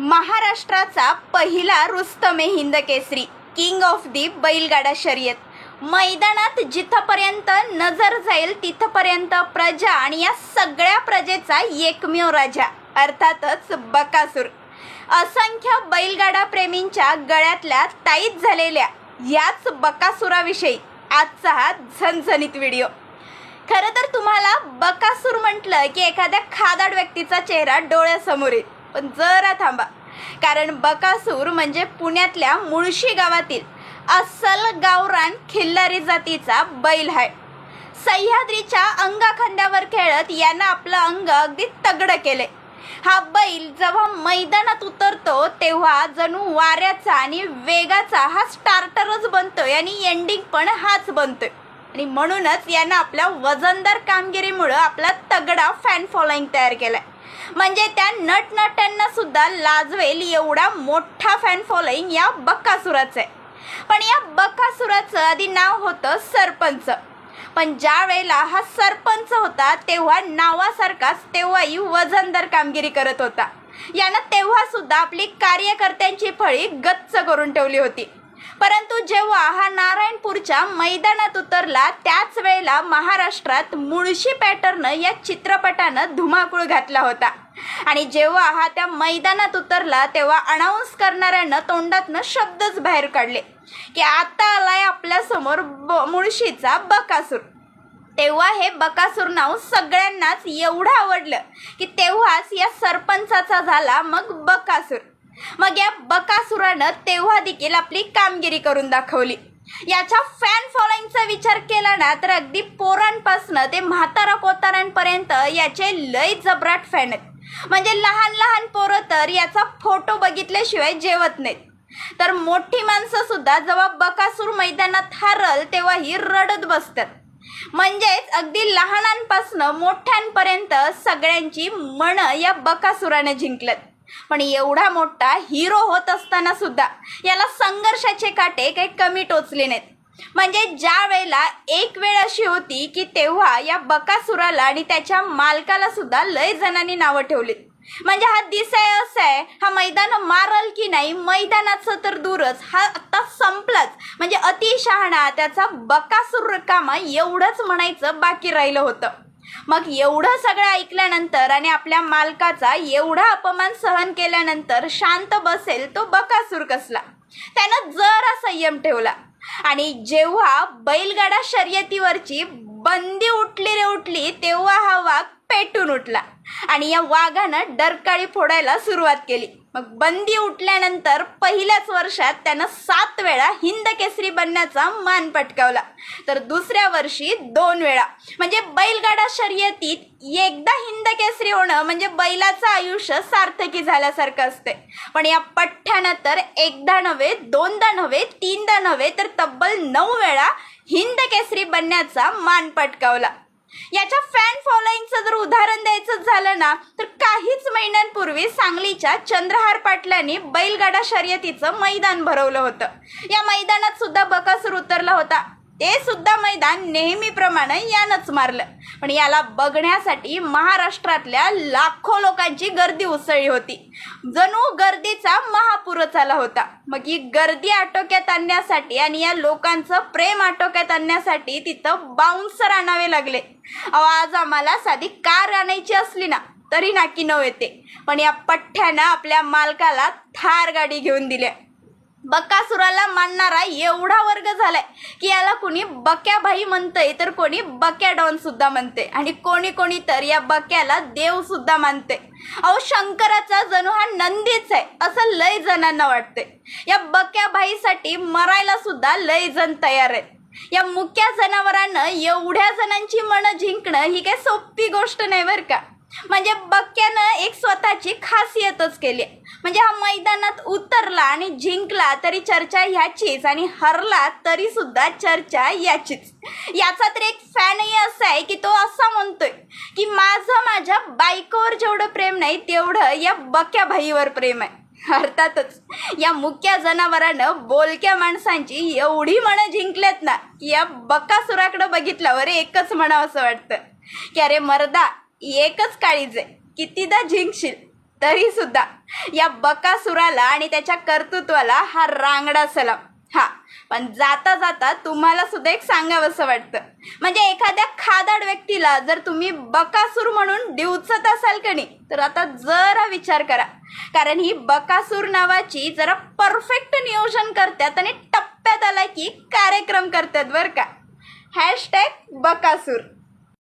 महाराष्ट्राचा पहिला Rustame Hind Kesari king of the बैलगाडा शर्यत. मैदानात जिथपर्यंत नजर जाईल तिथपर्यंत प्रजा आणि या सगळ्या प्रजेचा एकमेव राजा अर्थातच बकासूर. असंख्य बैलगाडा प्रेमींच्या गळ्यातल्या ताईत झालेल्या याच बकासुराविषयी आजचा हा झणझणीत व्हिडिओ. खरं तर तुम्हाला बकासूर म्हटलं की एखाद्या खादाड व्यक्तीचा चेहरा डोळ्यासमोर येईल. पण जरा थांबा. कारण बकासूर म्हणजे पुण्यातल्या मुळशी गावातील अस्सल गावरान खिल्लारी जातीचा बैल आहे. सह्याद्रीच्या अंगाखांद्यावर खेळत यानं आपलं अंग अगदी तगडं केले हा बैल जेव्हा मैदानात उतरतो तेव्हा जणू वाऱ्याचा आणि वेगाचा हा स्टार्टरच बनतोय आणि एंडिंग पण हाच बनतोय. आणि म्हणूनच यानं आपल्या वजनदार कामगिरीमुळं आपला तगडा फॅन फॉलोईंग तयार केलाय. म्हणजे त्या नटनट्यांना सुद्धा लाजवेल एवढा मोठा फॅन फॉलोईंग या बक्कासुराचं आहे. पण या बकासुराचं आधी नाव होतं सरपंच. पण ज्या वेळेला हा सरपंच होता तेव्हा नावासारखाच तेव्हाही वजनदार कामगिरी करत होता. यानं तेव्हा सुद्धा आपली कार्यकर्त्यांची फळी गच्च करून ठेवली होती. परंतु जेव्हा हा नारायणपूरच्या मैदानात उतरला त्याच वेळेला महाराष्ट्रात मुळशी पॅटर्न या चित्रपटानं धुमाकूळ घातला होता. आणि जेव्हा हा त्या मैदानात उतरला तेव्हा अनाऊन्स करणाऱ्यानं तोंडातनं शब्दच बाहेर काढले की आता आलाय आपल्यासमोर ब मुळशीचा बकासूर. तेव्हा हे बकासूर नाव सगळ्यांनाच एवढं आवडलं की तेव्हाच या सरपंचाचा झाला मग बकासूर. मग या बकासुरानं तेव्हा देखील आपली कामगिरी करून दाखवली. याच्या फॅन फॉलोईंगचा विचार केला ना तर अगदी पोरांपासनं ते म्हातारा कोतारांपर्यंत याचे लय जबराट फॅन आहेत. म्हणजे लहान लहान पोरं तर याचा फोटो बघितल्याशिवाय जेवत नाहीत. तर मोठी माणसं सुद्धा जेव्हा बकासूर मैदानात हारल तेव्हा ही रडत बसतात. म्हणजेच अगदी लहानांपासनं मोठ्यांपर्यंत सगळ्यांची मन या बकासुराने जिंकलत पण एवढा मोठा हिरो होत असताना सुद्धा याला संघर्षाचे काटे काही कमी टोचले नाहीत. म्हणजे ज्या वेळेला एक वेळ अशी होती की तेव्हा या बकासुराला आणि त्याच्या मालकाला सुद्धा लय जणांनी नावं ठेवलीत म्हणजे हा दिसाय असाय आहे हा मैदान मारल की नाही मैदानाचं तर दूरच हा आता संपलाच. म्हणजे अतिशहाणा त्याचा बकासूर कामा एवढंच म्हणायचं बाकी राहिलं होतं. मग एवढं सगळं ऐकल्यानंतर आणि आपल्या मालकाचा एवढा अपमान सहन केल्यानंतर शांत बसेल तो बकासूर कसला. त्यानं जरा संयम ठेवला. आणि जेव्हा बैलगाडा शर्यतीवरची बंदी उठली रे उठली तेव्हा हा वाघ पेटून उठला. आणि या वाघानं डरकाळी फोडायला सुरुवात केली. मग बंदी उठल्यानंतर पहिल्याच वर्षात त्यानं सात वेळा हिंद केसरी बनण्याचा मान पटकावला. तर दुसऱ्या वर्षी दोन वेळा. म्हणजे बैलगाडा शर्यतीत एकदा हिंद केसरी होणं म्हणजे बैलाचं आयुष्य सार्थकी झाल्यासारखं असते पण या पठ्ठ्यानं तर एकदा नव्हे दोनदा नव्हे तीनदा नव्हे तर तब्बल नऊ वेळा हिंद केसरी बनण्याचा मान पटकावला. याच्या फॅन फॉलोईंगचं जर उदाहरण द्यायचं झालं ना तर काहीच महिन्यांपूर्वी सांगलीच्या चंद्रहार पाटलांनी बैलगाडा शर्यतीचं मैदान भरवलं होतं. या मैदानात सुद्धा बकासूर उतरला होता. ते सुद्धा मैदान नेहमीप्रमाणे यानंच मारलं. पण याला बघण्यासाठी महाराष्ट्रातल्या लाखो लोकांची गर्दी उसळली होती. जणू गर्दीचा महापूरच आला होता. मग ही गर्दी आटोक्यात आणण्यासाठी आणि या लोकांचं प्रेम आटोक्यात आणण्यासाठी तिथं बाउन्सर आणावे लागले. अहो आज आम्हाला साधी कार आणायची असली ना तरी नाकी न येते. पण या पठ्ठ्यानं आपल्या मालकाला थार गाडी घेऊन दिल्या. बकासुराला मानणारा एवढा वर्ग झालाय की याला कोणी बक्या भाई म्हणतंय तर कोणी बक्या डॉन सुद्धा म्हणते आणि कोणी कोणी तर या बक्याला देव सुद्धा मानते अहो शंकराचा जणू हा नंदीच आहे. असं लय जणांना वाटते या बक्या भाईसाठी मरायला सुद्धा लय जण तयार आहेत. या मुक्या जनावरांना एवढ्या जणांची मनं जिंकणं ही काही सोपी गोष्ट नाही बरं का? म्हणजे बक्यानं एक स्वतःची खासियतच केली. म्हणजे हा मैदानात उतरला आणि जिंकला तरी चर्चा ह्याचीच आणि हरला तरी सुद्धा चर्चा याचीच. याचा तर एक फॅनही असा आहे की तो असा म्हणतोय की माझं माझ्या बायकोवर जेवढं प्रेम नाही तेवढं या बक्या भाईवर प्रेम आहे. अर्थातच या मुक्या जनावरानं बोलक्या माणसांची एवढी मनं जिंकल्यात ना की या बकासुराकडं बघितल्यावर एकच म्हणावं असं वाटतं. की अरे मर्दा एकच काळीज आहे. कितीदा जिंकशील तरी सुद्धा या बकासुराला आणि त्याच्या कर्तृत्वाला हा रांगडा सलाम. हा पण जाता जाता तुम्हाला सुद्धा एक सांगावंसं वाटतं. म्हणजे एखाद्या खादाड व्यक्तीला जर तुम्ही बकासूर म्हणून डिवचत असाल का नाही तर आता जरा विचार करा. कारण ही बकासूर नावाची जरा परफेक्ट नियोजन करतात आणि टप्प्यात आला की कार्यक्रम करतात बरं का. हॅशटॅग बकासूर.